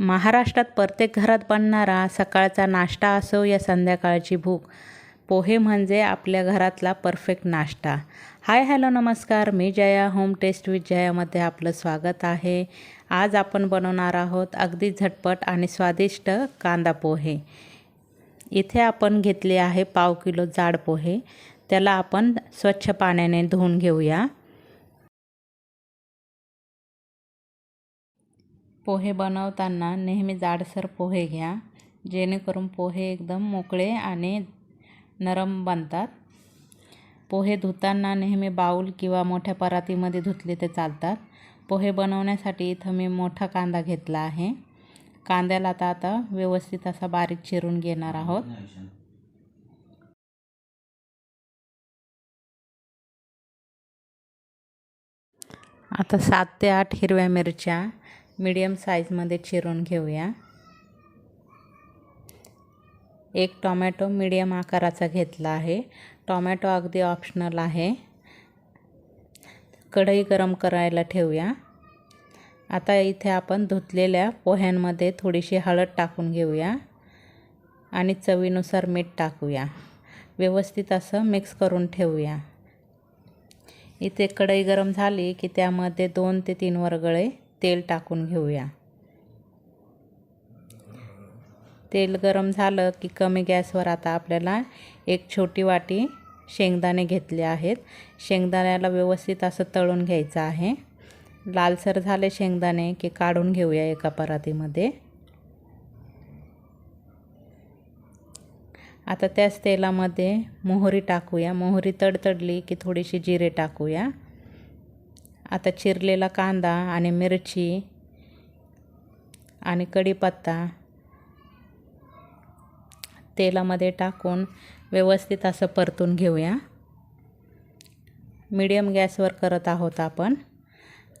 महाराष्ट्रात प्रत्येक घरात बनणारा सकाळचा नाश्ता असो या संध्याकाळची भूक पोहे म्हणजे आपल्या घरातला परफेक्ट नाश्ता. हाय हॅलो नमस्कार. मी जया होम टेस्ट विथ जयामध्ये आपलं स्वागत आहे. आज आपण बनवणार आहोत अगदी झटपट आणि स्वादिष्ट कांदा पोहे. इथे आपण घेतले आहे पाव किलो जाड पोहे. त्याला आपण स्वच्छ पाण्याने धुवून घेऊया. पोहे बनवताना नेहमी जाडसर पोहे घ्या जेणेकरून पोहे एकदम मोकळे आणि नरम बनतात. पोहे धुताना नेहमी बाऊल किंवा मोठ्या परातीमध्ये धुतले ते चालतात. पोहे बनवण्यासाठी इथं मी मोठा कांदा घेतला आहे. कांद्याला आता आता व्यवस्थित असा बारीक चिरून घेणार आहोत. आता सात ते आठ हिरव्या मिरच्या मीडियम साईजमध्ये चिरून घेऊया. एक टॉमॅटो मीडियम आकाराचा घेतला आहे. टॉमॅटो अगदी ऑप्शनल आहे. कढई गरम करायला ठेवूया. आता इथे आपण धुतलेल्या पोह्यांमध्ये थोडीशी हळद टाकून घेऊया आणि चवीनुसार मीठ टाकूया. व्यवस्थित असं मिक्स करून ठेवूया. इथे कढई गरम झाली की त्यामध्ये दोन ते तीन वरगळे तेल टाकून घेऊया. तेल गरम झालं की कमी गॅसवर आता आपल्याला एक छोटी वाटी शेंगदाणे घेतले आहेत. शेंगदाण्याला व्यवस्थित असं तळून घ्यायचं आहे. लालसर झाले शेंगदाणे की काढून घेऊया एका परातीमध्ये. आता त्याच तेलामध्ये मोहरी टाकूया. मोहरी तडतडली की थोडीशी जिरे टाकूया. आता चिरलेला कांदा आणि मिरची आणि कढीपत्ता तेलामध्ये टाकून व्यवस्थित असं परतून घेऊया. मीडियम गॅसवर करत आहोत आपण.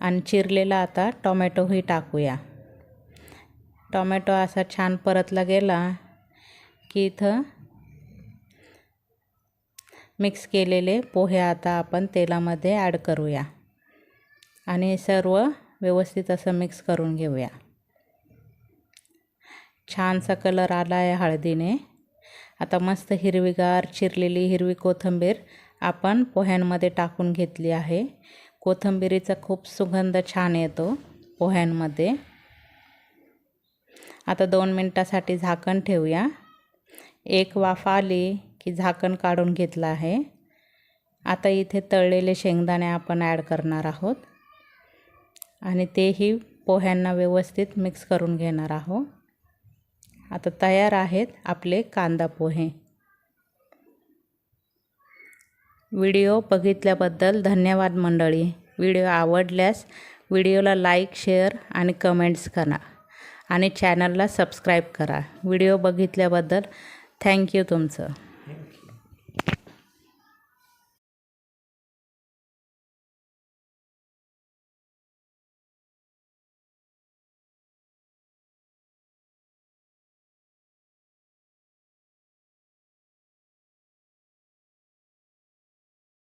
आणि चिरलेला आता टोमॅटोही टाकूया. टोमॅटो असा छान परतला गेला की इथं मिक्स केलेले पोहे आता आपण तेलामध्ये ॲड करूया. आणि सर्व व्यवस्थित असं मिक्स करून घेऊया. छानसा कलर आला आहे हळदीने. आता मस्त हिरवीगार चिरलेली हिरवी कोथिंबीर आपण पोह्यांमध्ये टाकून घेतली आहे. कोथिंबिरीचा खूप सुगंध छान येतो पोह्यांमध्ये. आता दोन मिनटासाठी झाकण ठेवूया. एक वाफ आली की झाकण काढून घेतलं आहे. आता इथे तळलेले शेंगदाणे आपण ॲड करणार आहोत. आणि तेही पोह्यांना व्यवस्थित मिक्स करून घेणार आहो आता तयार आहेत आपले कांदा पोहे. व्हिडिओ बघितल्याबद्दल धन्यवाद मंडळी. व्हिडिओ आवडल्यास व्हिडिओला लाईक शेअर आणि कमेंट्स करा आणि चॅनलला सबस्क्राईब करा. व्हिडिओ बघितल्याबद्दल थँक्यू तुमचं.